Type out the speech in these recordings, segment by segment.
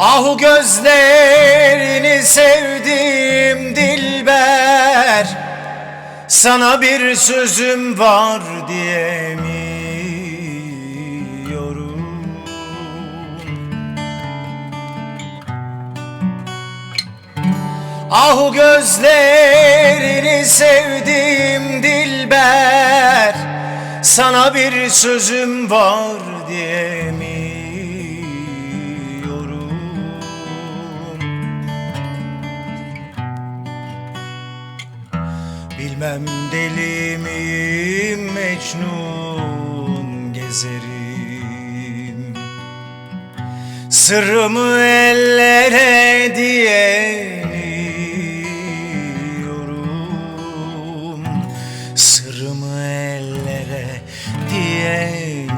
Ahu gözlerini sevdim dilber. Sana bir sözüm var diyemiyorum. Ahu gözlerini sevdim dilber. Sana bir sözüm var diyemiyorum Bilmem deli miyim Mecnun gezerim. Sırrımı ellere diyemiyorum. Sırrımı ellere diyemiyorum.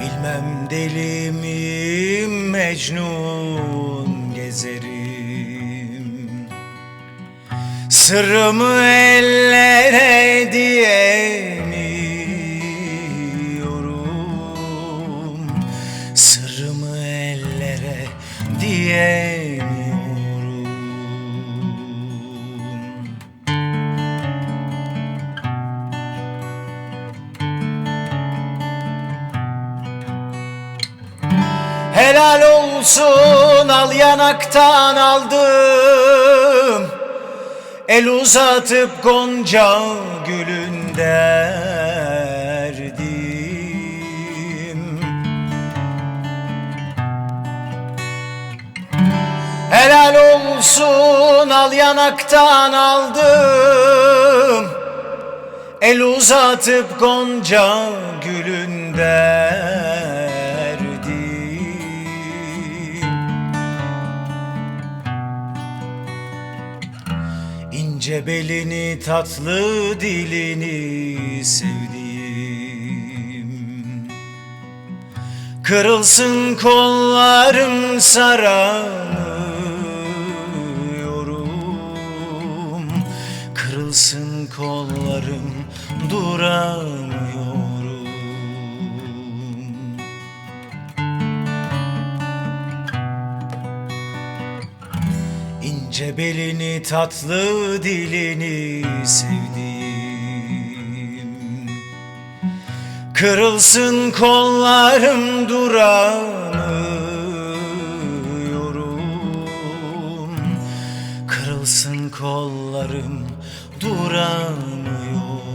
Bilmem deli miyim Mecnun gezerim. Sırrımı ellere diyemiyorum. Sırrımı ellere diyemiyorum. Helal olsun al yanaktan aldım. El uzatıp gonca gülün derdim. Helal olsun al yanaktan aldım. El uzatıp gonca gülün derdim İnce belini tatlı dilini sevdiğim. Kırılsın kollarım saramıyorum Kırılsın kollarım duramıyorum İnce belini tatlı dilini sevdiğim Kırılsın kollarım duramıyorum. Kırılsın kollarım duramıyorum